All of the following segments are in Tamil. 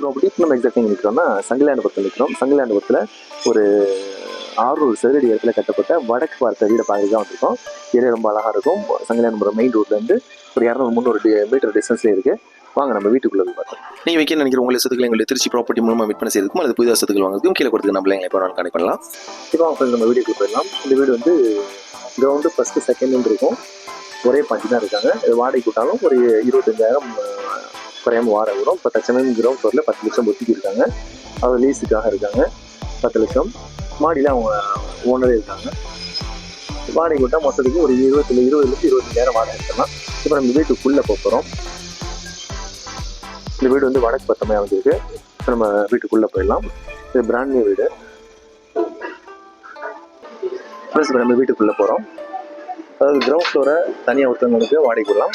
ப்ராப்பர்ட்டி இப்போ நம்ம எக்ஸாக்ட் எங்கே நிற்கிறோம்னா சங்கிலாண்டபுரத்தில் நிற்கிறோம் சங்கிலாண்டபுரத்தில் ஒரு ஆறுநூறு சதுரடி இடத்துல கட்டப்பட்ட வடக்கு பார்த்த வீடை பார்க்க தான் வந்திருக்கோம். ஏரியா ரொம்ப அழகாக இருக்கும். சங்கிலாண்டபுரம் மெயின் ரோட்லேருந்து ஒரு இரநூறு முந்நூறு மீட்டர் டிஸ்டன்ஸ்லேயே இருக்குது வாங்க நம்ம வீட்டுக்குள்ளே போய் பார்த்தோம் நீங்கள் வைக்க நினைக்கிற உங்களை சொத்துக்களை எங்களுக்கு திருச்சி ப்ராப்பர்ட்டி மூலமாக விற்பனை செய்யறதுக்கும் அல்லது புதிதாக சொத்துக்கள் வாங்குறதுக்கும் கீழே கொடுத்துக்க நம்மள எங்களை எப்போ கனெக்ட் பண்ணலாம். இப்போ நம்ம வீட்டுக்குள்ளே போயிடலாம். இந்த வீடு வந்து கிரவுண்டு ஃபஸ்ட்டு செகண்ட் இருக்கும். ஒரே பாட்டி தான் இருக்காங்க. வாடகை கூட்டாலும் ஒரு இருபத்தஞ்சாயிரம் குறையாம வாடகை வரும். இப்போ தச்சமே கிரவுண்ட் ஃப்ளோரில் பத்து லட்சம் ஒதுக்கி இருக்காங்க அவர் லீஸுக்காக இருக்காங்க. பத்து லட்சம். மாடியில் அவங்க ஓனரே இருக்காங்க. வாடகை விட்டால் மொத்தத்துக்கு ஒரு இருபத்தி இருபதுலேருந்து இருபத்தஞ்சாயிரம் வாடகை எடுத்துலாம் இப்போ நம்ம வீட்டுக்குள்ளே போக போகிறோம் இந்த வீடு வந்து வடக்கு பத்தமையாக அமைஞ்சிருக்கு. இப்போ நம்ம வீட்டுக்குள்ளே போயிடலாம். இது பிராண்ட் நியூ வீடு. ப்ளஸ் இப்போ நம்ம வீட்டுக்குள்ளே போகிறோம் அதாவது கிரவுண்ட் ஃப்ளோரை தனியாக ஒருத்தவங்களுக்கு வாடகை விடலாம்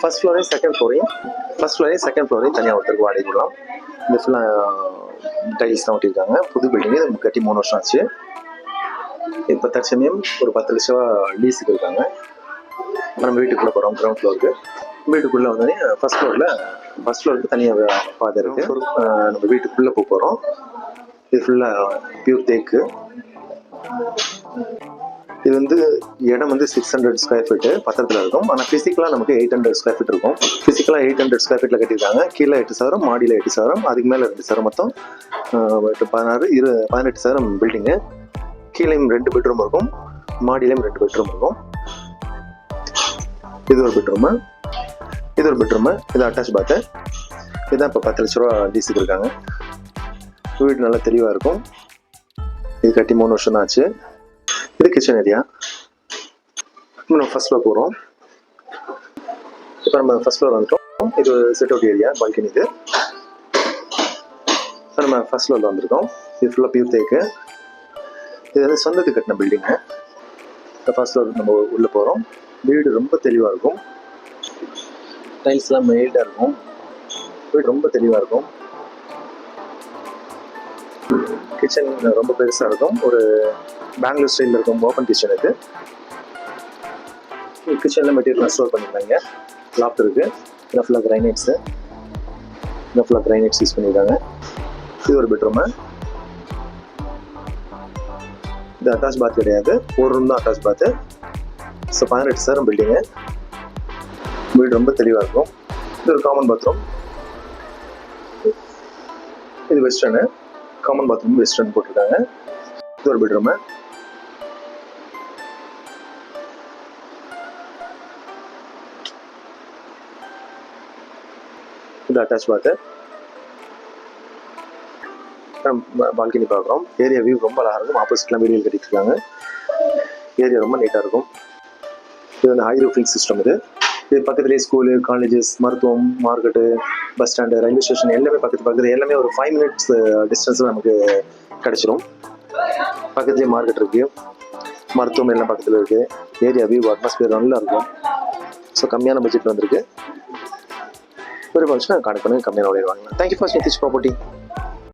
ஃபர்ஸ்ட் ஃப்ளோரையும் செகண்ட் ஃப்ளோரையும் ஃபர்ஸ்ட் ஃப்ளோரையும் செகண்ட் ஃப்ளோரையும் தனியாக ஒருத்தருக்கு வாடகை விடலாம் இந்த ஃபுல்லாக டைல்ஸ் தான் ஒட்டியிருக்காங்க. புது பில்டிங்கு இது கட்டி மூணு வருஷம் ஆச்சு. இப்போ தற்சமயம் ஒரு பத்து லட்ச ரூபா லீஸுக்கு இருக்காங்க. நம்ம வீட்டுக்குள்ளே போகிறோம் கிரவுண்ட் ஃப்ளோருக்கு வீட்டுக்குள்ளே வந்தோடனே ஃபர்ஸ்ட் ஃப்ளோரில் ஃபர்ஸ்ட் ஃப்ளோருக்கு தனியாக பாதை இருக்குது நம்ம வீட்டுக்குள்ளே போக போகிறோம் இது ஃபுல்லாக பியூர் தேக்கு. இது வந்து இடம் வந்து சிக்ஸ் ஹண்ட்ரட் ஸ்கொயர் ஃபீட்டு பத்திரத்தில் இருக்கும். ஆனால் ஃபிசிக்கலாக நமக்கு எயிட் ஹண்ட்ரட் ஸ்கொயர் ஃபீட் இருக்கும். ஃபிசிக்கலாக எயிட் ஹண்ட்ரட் ஸ்கொயர் ஃபீட்டில் கட்டியிருக்காங்க. கீழே எட்டு சவரம் மாடியில் எட்டு சவரம் அதுக்கு மேலே ரெண்டு சவரம் மொத்தம் பதினாறு இரு பதினெட்டு சவரம் பில்டிங்கு கீழேயும் ரெண்டு பெட்ரூம் இருக்கும். மாடியிலையும் ரெண்டு பெட்ரூம் இருக்கும். இது ஒரு பெட்ரூமு இது ஒரு பெட்ரூமு இது அட்டாச் பாத்து இதுதான் இப்போ பத்து லட்ச ரூபா லீஸுக்கு இருக்காங்க வீடு நல்லா தெளிவாக இருக்கும். இது கட்டி மூணு வருஷம் தான் ஆச்சு. இது கிச்சன் ஏரியா நம்ம ஃபர்ஸ்ட் ஃப்ளோர் போகிறோம் இப்போ நம்ம ஃபர்ஸ்ட் ஃப்ளோர் வந்துட்டோம். இது செட் அவுட் ஏரியா பால்கனி இது. இப்போ நம்ம ஃபர்ஸ்ட் ஃப்ளோரில் வந்திருக்கோம். இது ஃபுல்லாக பியூர் தேக்கு இது வந்து சொந்தத்துக்கு கட்டின பில்டிங்கு இப்போ ஃபர்ஸ்ட் ஃப்ளோர் நம்ம உள்ளே போகிறோம் வீடு ரொம்ப தெளிவாக இருக்கும். டைல்ஸ்லாம் மெயில்டாக இருக்கும். வீடு ரொம்ப தெளிவாக இருக்கும். கிச்சன் ரொம்ப பெருசாக இருக்கும். ஒரு பெங்களூர் ஸ்டைலில் இருக்கும் ஓப்பன் கிச்சன் இது. கிச்சனில் மெட்டீரியல் ஸ்டோர் பண்ணியிருந்தாங்க. லாஃப்ட் இருக்குது இதில் ஃபுல்லாக கிரைனைட்ஸு இதில் ஃபுல்லாக கிரைனைட்ஸ் யூஸ் பண்ணியிருக்காங்க. இது ஒரு பெட்ரூமு இது அட்டாச் பாத் கிடையாது. ஒரு ரூம் தான் அட்டாச் பாத்து ஸோ பதினெட்டு சார் பில்டிங்கு வீடு ரொம்ப தெளிவாக இருக்கும். இது ஒரு காமன் பாத்ரூம் இது வெஸ்டர்னு காமன் பாத்ரூம் வெஸ்டர்ன் போட்டிருக்காங்க. இது ஒரு பெட்ரூமு இது அட்டாச் பாத்து பால்கனி பார்க்குறோம். ஏரியா வியூ ரொம்ப அழகாக இருக்கும். ஆப்போசிட்லாம் வீடுகள் கட்டிட்டு இருக்காங்க. ஏரியா ரொம்ப நீட்டாக இருக்கும். இது வந்து ஹை ரூஃபிங் சிஸ்டம் இது. இது பக்கத்துலேயே ஸ்கூலு காலேஜஸ் மருத்துவம் market bus stand railway station எல்லாமே பக்கத்து பக்கத்தில் எல்லாமே ஒரு ஃபைவ் மினிட்ஸ் டிஸ்டன்ஸில் நமக்கு கிடச்சிரும். பக்கத்துலேயே மார்க்கெட் இருக்குது மருத்துவம் எல்லாம் பக்கத்தில் இருக்குது ஏரியா வியூ அட்மாஸ்பியர் நல்லா இருக்கும். ஸோ கம்மியான பட்ஜெட் வந்திருக்கு. ஒரு ஃபங்க்ஷன் கான்டெக்ட் பண்ணி கம்மியான விலையில் தேங்க்யூ ஃபார் நிதிஷ் ப்ராப்பர்ட்டி